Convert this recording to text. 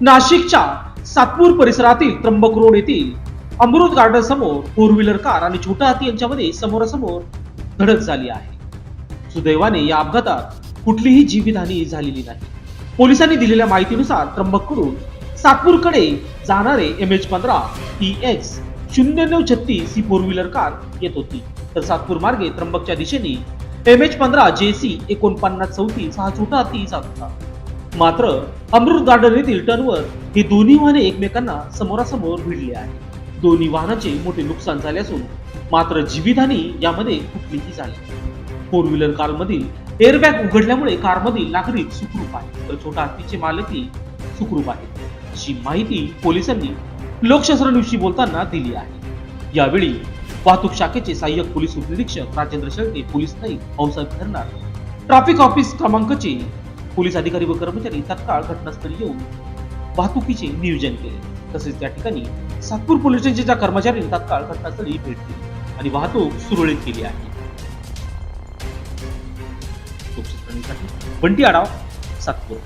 नाशिकच्या सातपूर परिसरातील त्र्यंबक रोड येथील अमृत गार्डन समोर फोर व्हीलर कार आणि छोटा हाती यांच्यामध्ये समोरासमोर धडक झाली आहे. सुदैवाने या अपघातात कुठलीही जीवितहानी झालेली नाही. पोलिसांनी दिलेल्या माहितीनुसार त्र्यंबककडून सातपूरकडे जाणारे एम एच पंधरा टी एक्स शून्य नऊ छत्तीस ही फोर व्हीलर कार येत होती. तर सातपूर मार्गे त्र्यंबकच्या दिशेने एम एच पंधरा जे सी एकोणपन्नास चौतीस हा छोटा हाती जात होता. मात्र अमृत गार्डन येथील टर्नवर ही दोन्ही वाहने एकमेकांना समोरासमोर भिडली आहे दोन्ही वाहनाचे मोठे नुकसान झाले असून मात्र जीवितहानी यामध्ये कुठलीही झाली फोर व्हीलर कारमधील एअरबॅग उघडल्यामुळे कारमधील नागरिक सुखरूप आहे. तर छोटा हत्तीचे मालकही सुखरूप आहेत. अशी माहिती पोलिसांनी लोकशास्त्रनिशी बोलताना दिली आहे. यावेळी वाहतूक शाखेचे सहाय्यक पोलीस उपनिरीक्षक राजेंद्र शेळके पोलीस नाईक भाऊसाहेब खरनार ट्रॅफिक ऑफिस क्रमांकचे पोलीस अधिकारी व कर्मचारी तत्काळ घटनास्थळी येऊन वाहतुकीचे नियोजन केले. तसेच त्या ठिकाणी सातपूर पोलीस स्टेशनच्या कर्मचाऱ्यांनी तत्काळ घटनास्थळी भेट दिली आणि वाहतूक सुरळीत केली आहे. बंटी आढाव सातपूर.